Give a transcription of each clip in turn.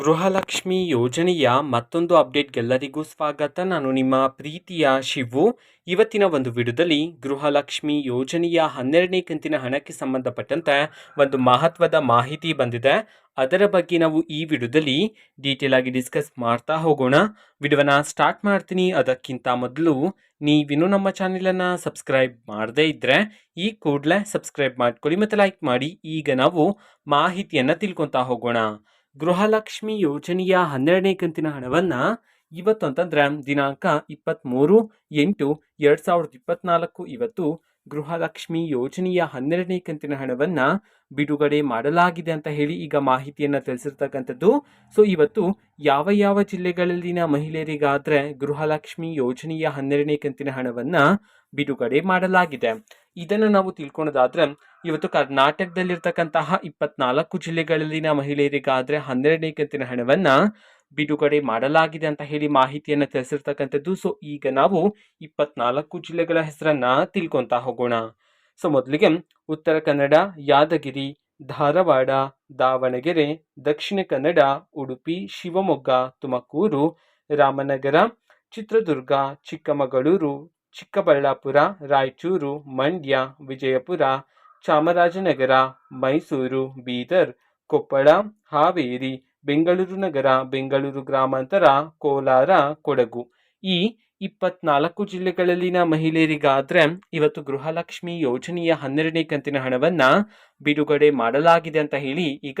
ಗೃಹಲಕ್ಷ್ಮಿ ಯೋಜನೆಯ ಮತ್ತೊಂದು ಅಪ್ಡೇಟ್ಗೆಲ್ಲರಿಗೂ ಸ್ವಾಗತ. ನಾನು ನಿಮ್ಮ ಪ್ರೀತಿಯ ಶಿವು. ಇವತ್ತಿನ ಒಂದು ವಿಡಿಯೋದಲ್ಲಿ ಗೃಹಲಕ್ಷ್ಮಿ ಯೋಜನೆಯ ಹನ್ನೆರಡನೇ ಕಂತಿನ ಹಣಕ್ಕೆ ಸಂಬಂಧಪಟ್ಟಂತೆ ಒಂದು ಮಹತ್ವದ ಮಾಹಿತಿ ಬಂದಿದೆ. ಅದರ ಬಗ್ಗೆ ನಾವು ಈ ವಿಡಿಯೋದಲ್ಲಿ ಡೀಟೇಲ್ ಆಗಿ ಡಿಸ್ಕಸ್ ಮಾಡ್ತಾ ಹೋಗೋಣ. ವಿಡಿಯೋನ ಸ್ಟಾರ್ಟ್ ಮಾಡ್ತೀನಿ. ಅದಕ್ಕಿಂತ ಮೊದಲು ನೀವಿನ್ನೂ ನಮ್ಮ ಚಾನೆಲನ್ನು ಸಬ್ಸ್ಕ್ರೈಬ್ ಮಾಡದೇ ಇದ್ದರೆ ಈ ಕೂಡಲೇ ಸಬ್ಸ್ಕ್ರೈಬ್ ಮಾಡ್ಕೊಳ್ಳಿ ಮತ್ತು ಲೈಕ್ ಮಾಡಿ. ಈಗ ನಾವು ಮಾಹಿತಿಯನ್ನು ತಿಳ್ಕೊತಾ ಹೋಗೋಣ. ಗೃಹಲಕ್ಷ್ಮಿ ಯೋಜನೆಯ ಹನ್ನೆರಡನೇ ಕಂತಿನ ಹಣವನ್ನು ಇವತ್ತು ಅಂತಂದ್ರೆ ದಿನಾಂಕ ಇಪ್ಪತ್ತ್ಮೂರು ಎಂಟು ಎರಡು ಸಾವಿರದ ಇಪ್ಪತ್ನಾಲ್ಕು ಇವತ್ತು ಗೃಹಲಕ್ಷ್ಮಿ ಯೋಜನೆಯ ಹನ್ನೆರಡನೇ ಕಂತಿನ ಹಣವನ್ನು ಬಿಡುಗಡೆ ಮಾಡಲಾಗಿದೆ ಅಂತ ಹೇಳಿ ಈಗ ಮಾಹಿತಿಯನ್ನು ತಿಳಿಸಿರ್ತಕ್ಕಂಥದ್ದು. ಸೊ ಇವತ್ತು ಯಾವ ಯಾವ ಜಿಲ್ಲೆಗಳಲ್ಲಿನ ಮಹಿಳೆಯರಿಗಾದರೆ ಗೃಹಲಕ್ಷ್ಮಿ ಯೋಜನೆಯ ಹನ್ನೆರಡನೇ ಕಂತಿನ ಹಣವನ್ನು ಬಿಡುಗಡೆ ಮಾಡಲಾಗಿದೆ. ಇದನ್ನು ನಾವು ತಿಳ್ಕೊಳೋದಾದ್ರೆ ಇವತ್ತು ಕರ್ನಾಟಕದಲ್ಲಿರ್ತಕ್ಕಂತಹ ಇಪ್ಪತ್ನಾಲ್ಕು ಜಿಲ್ಲೆಗಳಲ್ಲಿನ ಮಹಿಳೆಯರಿಗಾದ್ರೆ ಹನ್ನೆರಡನೇ ಕಂತಿನ ಹಣವನ್ನ ಬಿಡುಗಡೆ ಮಾಡಲಾಗಿದೆ ಅಂತ ಹೇಳಿ ಮಾಹಿತಿಯನ್ನು ತಿಳಿಸಿರ್ತಕ್ಕಂಥದ್ದು. ಸೊ ಈಗ ನಾವು ಇಪ್ಪತ್ನಾಲ್ಕು ಜಿಲ್ಲೆಗಳ ಹೆಸರನ್ನ ತಿಳ್ಕೊಂತ ಹೋಗೋಣ. ಸೊ ಮೊದಲಿಗೆ ಉತ್ತರ ಕನ್ನಡ, ಯಾದಗಿರಿ, ಧಾರವಾಡ, ದಾವಣಗೆರೆ, ದಕ್ಷಿಣ ಕನ್ನಡ, ಉಡುಪಿ, ಶಿವಮೊಗ್ಗ, ತುಮಕೂರು, ರಾಮನಗರ, ಚಿತ್ರದುರ್ಗ, ಚಿಕ್ಕಮಗಳೂರು ಚಿಕ್ಕಬಳ್ಳಾಪುರ, ರಾಯಚೂರು, ಮಂಡ್ಯ, ವಿಜಯಪುರ, ಚಾಮರಾಜನಗರ, ಮೈಸೂರು, ಬೀದರ್, ಕೊಪ್ಪಳ, ಹಾವೇರಿ, ಬೆಂಗಳೂರು ನಗರ, ಬೆಂಗಳೂರು ಗ್ರಾಮಾಂತರ, ಕೋಲಾರ, ಕೊಡಗು. ಈ ಇಪ್ಪತ್ನಾಲ್ಕು ಜಿಲ್ಲೆಗಳಲ್ಲಿನ ಮಹಿಳೆಯರಿಗಾದ್ರೆ ಇವತ್ತು ಗೃಹಲಕ್ಷ್ಮಿ ಯೋಜನೆಯ ಹನ್ನೆರಡನೇ ಕಂತಿನ ಹಣವನ್ನ ಬಿಡುಗಡೆ ಮಾಡಲಾಗಿದೆ ಅಂತ ಹೇಳಿ ಈಗ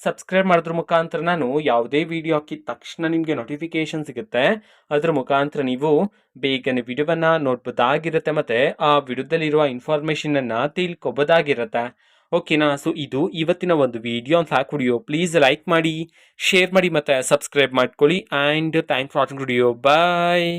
ಸಬ್ಸ್ಕ್ರೈಬ್ ಮಾಡಿದ್ರ ಮುಖಾಂತರ ನಾನು ಯಾವುದೇ ವಿಡಿಯೋ ಹಾಕಿದ ತಕ್ಷಣ ನಿಮಗೆ ನೋಟಿಫಿಕೇಶನ್ ಸಿಗುತ್ತೆ. ಅದರ ಮುಖಾಂತರ ನೀವು ಬೇಗನೆ ವಿಡಿಯೋವನ್ನು ನೋಡ್ಬೋದಾಗಿರುತ್ತೆ ಮತ್ತು ಆ ವಿಡಿಯೋದಲ್ಲಿರುವ ಇನ್ಫಾರ್ಮೇಷನನ್ನು ತಿಳ್ಕೊಬೋದಾಗಿರುತ್ತೆ. ಓಕೆನಾ ಸೊ ಇದು ಇವತ್ತಿನ ಒಂದು ವಿಡಿಯೋ ಅಂತ ಹಾಕಿ ವಿಡಿಯೋ ಪ್ಲೀಸ್ ಲೈಕ್ ಮಾಡಿ ಶೇರ್ ಮಾಡಿ ಮತ್ತು ಸಬ್ಸ್ಕ್ರೈಬ್ ಮಾಡ್ಕೊಳ್ಳಿ. And thank for watching video bye